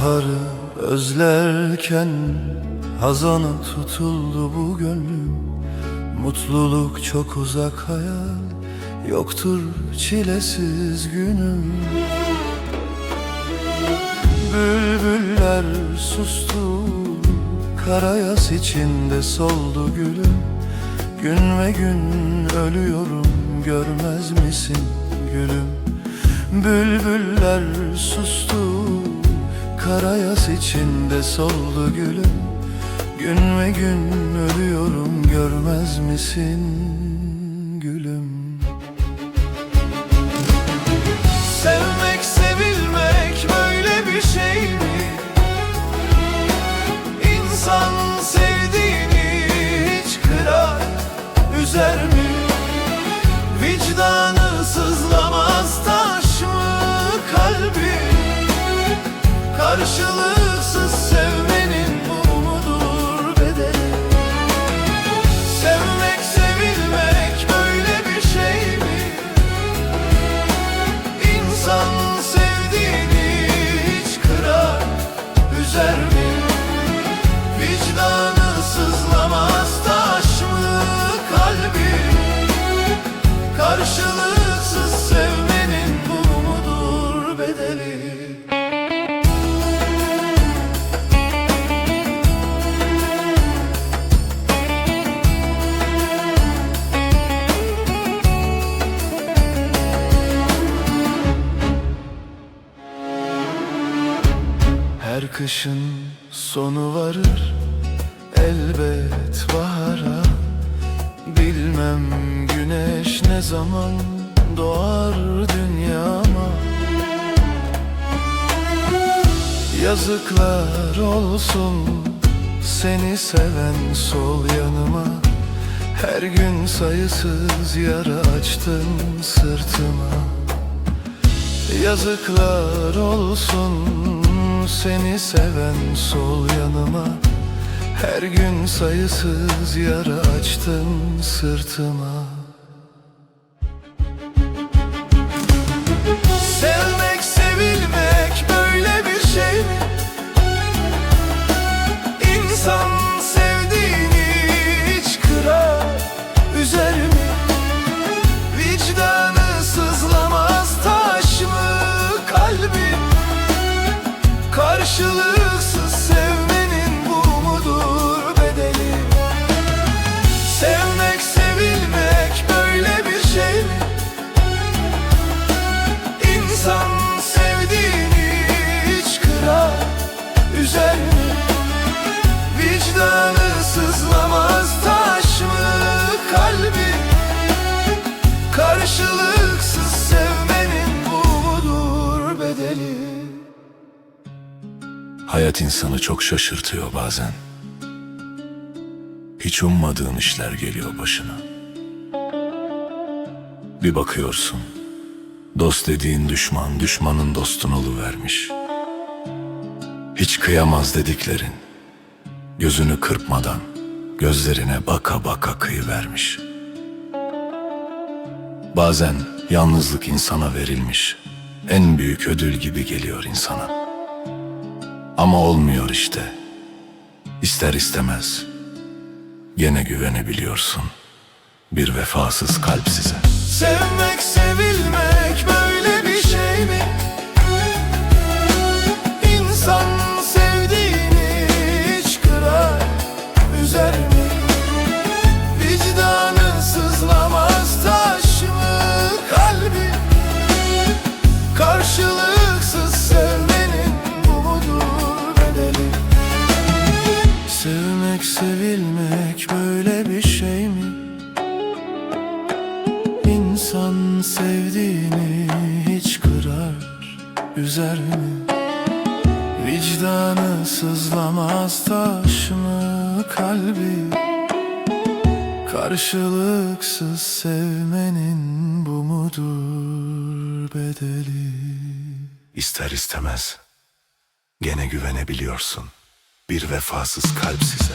Baharı özlerken Hazana tutuldu bu gönlüm. Mutluluk çok uzak hayal Yoktur çilesiz günüm. Bülbüller sustu Karayas içinde soldu gülüm. Gün ve gün ölüyorum Görmez misin gülüm? Bülbüller sustu Karayas içinde soldu gülüm Gün ve gün ölüyorum Görmez misin gülüm Sevmek sevilmek böyle bir şey mi? İnsan sevdiğini hiç kırar, üzer mi? Vicdanı sızlamaz taş mı kalbi? Karşılıksız Her kışın sonu varır elbet bahara. Bilmem güneş ne zaman doğar dünyama. Yazıklar olsun seni seven sol yanıma. Her gün sayısız yara açtın sırtıma. Yazıklar olsun seni seven sol yanıma. Her gün sayısız yara açtın sırtıma Karşılıksız sevmenin bu mudur bedeli? Hayat insanı çok şaşırtıyor bazen. Hiç ummadığın işler geliyor başına. Bir bakıyorsun, dost dediğin düşman, düşmanın dostun oluvermiş. Hiç kıyamaz dediklerin, gözünü kırpmadan, gözlerine baka baka kıyıvermiş. Bazen yalnızlık insana verilmiş, en büyük ödül gibi geliyor insana. Ama olmuyor işte. İster istemez. Gene güvenebiliyorsun. Bir vefasız kalp size. Sevmek sevilmek böyle bir şey mi? İnsan sevdiğini hiç kırar, üzer mi? Vicdanı sızlamaz taş mı kalbi? Karşılıksız sevmenin bu mudur bedeli? İster istemez. Gene güvenebiliyorsun. Bir vefasız kalp size.